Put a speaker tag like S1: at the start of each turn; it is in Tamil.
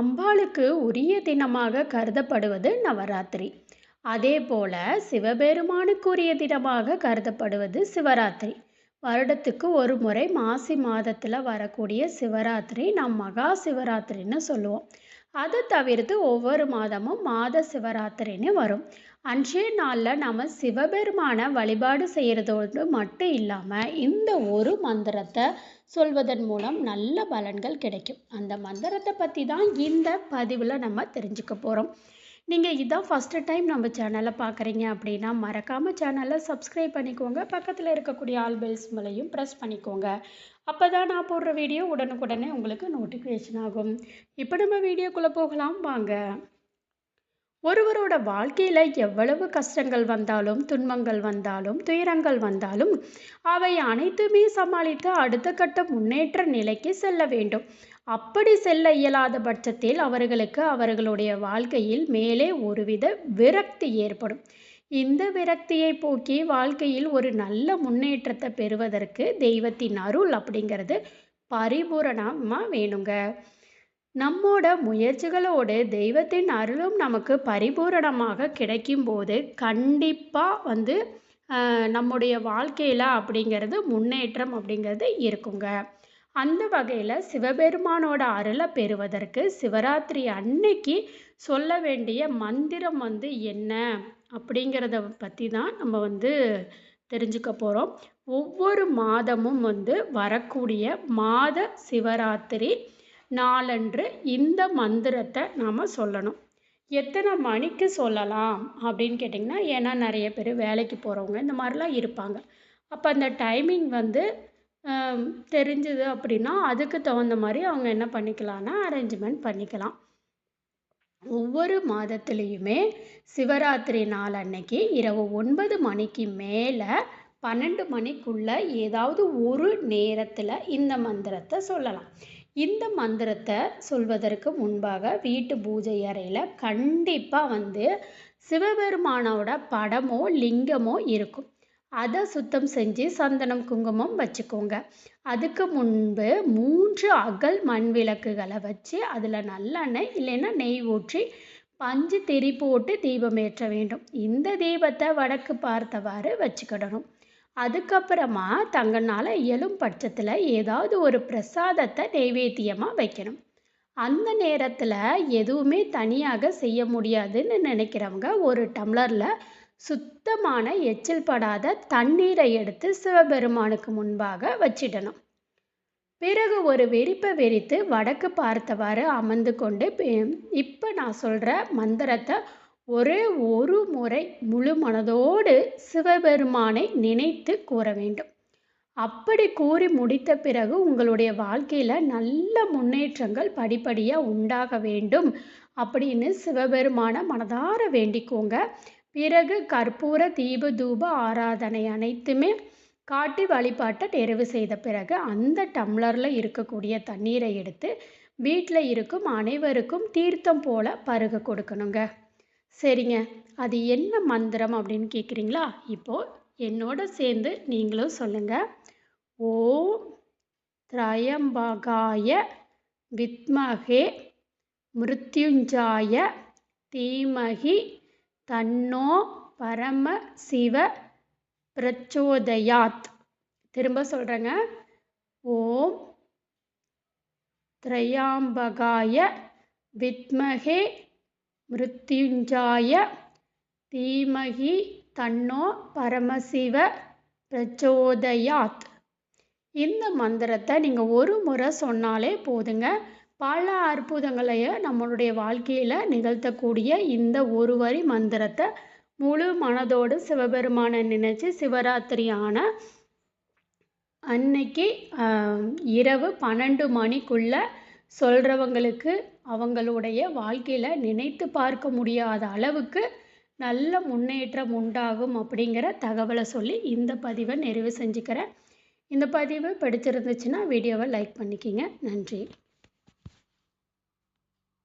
S1: அம்பாளுக்கு உரிய தினமாக கருதப்படுவது நவராத்திரி. அதே போல் சிவபெருமானுக்குரிய தினமாக கருதப்படுவது சிவராத்திரி. வருடத்துக்கு ஒரு முறை மாசி மாதத்தில் வரக்கூடிய சிவராத்திரி நாம் மகா சிவராத்திரின்னு சொல்லுவோம். அதை தவிர்த்து ஒவ்வொரு மாதமும் மாத சிவராத்திரின்னு வரும். அன்றைய நாளில் நாம் சிவபெருமானை வழிபாடு செய்கிறதோடு மட்டும் இல்லாமல் இந்த ஒரு மந்திரத்தை சொல்வதன் மூலம் நல்ல பலன்கள் கிடைக்கும். அந்த மந்திரத்தை பற்றி தான் இந்த பதிவில் நம்ம தெரிஞ்சுக்க போகிறோம் நீங்கள் இதுதான் ஃபஸ்ட்டு டைம் நம்ம சேனலை பார்க்குறீங்க அப்படின்னா மறக்காமல் சேனலை சப்ஸ்கிரைப் பண்ணிக்கோங்க. பக்கத்தில் இருக்கக்கூடிய ஆல் பெல்ஸ் மேலேயும் ப்ரெஸ் பண்ணிக்கோங்க. அப்போ தான் நான் போடுற வீடியோ உடனுக்குடனே உங்களுக்கு நோட்டிஃபிகேஷன் ஆகும். இப்போ நம்ம வீடியோக்குள்ளே போகலாம். வாங்க. ஒருவரோட வாழ்க்கையில் எவ்வளவு கஷ்டங்கள் வந்தாலும் துன்பங்கள் வந்தாலும் துயரங்கள் வந்தாலும் அவை அனைத்துமே சமாளித்து அடுத்த கட்ட முன்னேற்ற நிலைக்கு செல்ல வேண்டும். அப்படி செல்ல இயலாத பட்சத்தில் அவர்களுக்கு அவர்களுடைய வாழ்க்கையில் மேலே ஒருவித விரக்தி ஏற்படும். இந்த விரக்தியை போக்கி வாழ்க்கையில் ஒரு நல்ல முன்னேற்றத்தை பெறுவதற்கு தெய்வத்தின் அருள் அப்படிங்கிறது பரிபூரணமாக வேணுங்க. நம்மோட முயற்சிகளோடு தெய்வத்தின் அருளும் நமக்கு பரிபூரணமாக கிடைக்கும்போது கண்டிப்பாக வந்து நம்முடைய வாழ்க்கையில் அப்படிங்கிறது முன்னேற்றம் அப்படிங்கிறது இருக்குங்க. அந்த வகையில் சிவபெருமானோட அருளை பெறுவதற்கு சிவராத்திரி அன்னைக்கு சொல்ல வேண்டிய மந்திரம் வந்து என்ன அப்படிங்கிறத பற்றி தான் நம்ம வந்து தெரிஞ்சுக்க போகிறோம் ஒவ்வொரு மாதமும் வந்து வரக்கூடிய மாத சிவராத்திரி நாளன்று இந்த மந்திரத்தை நாம் சொல்லணும். எத்தனை மணிக்கு சொல்லலாம் அப்படின்னு கேட்டிங்கன்னா ஏன்னா நிறைய பேர் வேலைக்கு போகிறவங்க இந்த மாதிரிலாம் இருப்பாங்க. அப்போ அந்த டைமிங் வந்து தெரிஞ்சுது அப்படின்னா அதுக்கு தகுந்த மாதிரி அவங்க என்ன பண்ணிக்கலான்னா அரேஞ்ச்மெண்ட் பண்ணிக்கலாம். ஒவ்வொரு மாதத்துலேயுமே சிவராத்திரி நாள் அன்னைக்கு இரவு ஒன்பது மணிக்கு மேலே பன்னெண்டு மணிக்குள்ளே ஏதாவது ஒரு நேரத்தில் இந்த மந்திரத்தை சொல்லலாம். இந்த மந்திரத்தை சொல்வதற்கு முன்பாக வீட்டு பூஜை அறையில் கண்டிப்பாக வந்து சிவபெருமானோட படமோ லிங்கமோ இருக்கும். அதை சுத்தம் செஞ்சு சந்தனம் குங்குமம் வச்சுக்கோங்க. அதுக்கு முன்பு மூன்று அகல் மண் விளக்குகளை வச்சு அதில் நல்லெண்ணெய் இல்லைன்னா நெய் ஊற்றி பஞ்சு திரி போட்டு தீபம் ஏற்ற வேண்டும். இந்த தீபத்தை வடக்கு பார்த்தவாறு வச்சுக்கிடணும். அதுக்கப்புறமா தங்களால் இயலும் பட்சத்தில் ஏதாவது ஒரு பிரசாதத்தை நைவேத்தியமாக வைக்கணும். அந்த நேரத்தில் எதுவுமே தனியாக செய்ய முடியாதுன்னு நினைக்கிறவங்க ஒரு டம்ளரில் சுத்தமான எச்சில் படாத தண்ணீரை எடுத்து சிவபெருமானுக்கு முன்பாக வச்சிடணும். பிறகு ஒரு வெறிப்பை வெறித்து வடக்கு பார்த்தவாறு அமர்ந்து கொண்டு இப்போ நான் சொல்கிற மந்திரத்தை ஒரே ஒரு முறை முழு மனதோடு சிவபெருமானை நினைத்து கூற வேண்டும். அப்படி கூறி முடித்த பிறகு உங்களுடைய வாழ்க்கையில் நல்ல முன்னேற்றங்கள் படிப்படியாக உண்டாக வேண்டும் அப்படின்னு சிவபெருமான மனதார வேண்டிக்கோங்க. பிறகு கற்பூர தீப தூப ஆராதனை அனைத்துமே காட்டி வழிபாட்டை நிறைவு செய்த பிறகு அந்த டம்ளரில் இருக்கக்கூடிய தண்ணீரை எடுத்து வீட்டில் இருக்கும் அனைவருக்கும் தீர்த்தம் போல பருக கொடுக்கணுங்க. சரிங்க. அது என்ன மந்திரம் அப்படின்னு கேட்குறீங்களா இப்போது என்னோட சேர்ந்து நீங்களும் சொல்லுங்கள் ஓம் திரயம்பகாய வித்மகே மிருத்யுஞ்சாய தீமகி தன்னோ பரம சிவ பிரச்சோதயாத். திரும்ப சொல்கிறேங்க ஓம் திரையாம்பகாய வித்மகே மிருத்யுஞ்சாய தீமகி தன்னோ பரமசிவ பிரச்சோதயாத். இந்த மந்திரத்தை நீங்கள் ஒரு முறை சொன்னாலே போதுங்க. பல அற்புதங்களையும் நம்மளுடைய வாழ்க்கையில் நிகழ்த்தக்கூடிய இந்த ஒரு வரி மந்திரத்தை முழு மனதோடு சிவபெருமானை நினச்சி சிவராத்திரியான அன்னைக்கு இரவு பன்னெண்டு மணிக்குள்ளே சொல்கிறவங்களுக்கு அவங்களுடைய வாழ்க்கையில் நினைத்து பார்க்க முடியாத அளவுக்கு நல்ல முன்னேற்றம் உண்டாகும் அப்படிங்கிற தகவலை சொல்லி இந்த பதிவை நிறைவு செஞ்சுக்கிறேன். இந்த பதிவு பிடிச்சிருந்துச்சுன்னா வீடியோவை லைக் பண்ணிக்கிங்க. நன்றி.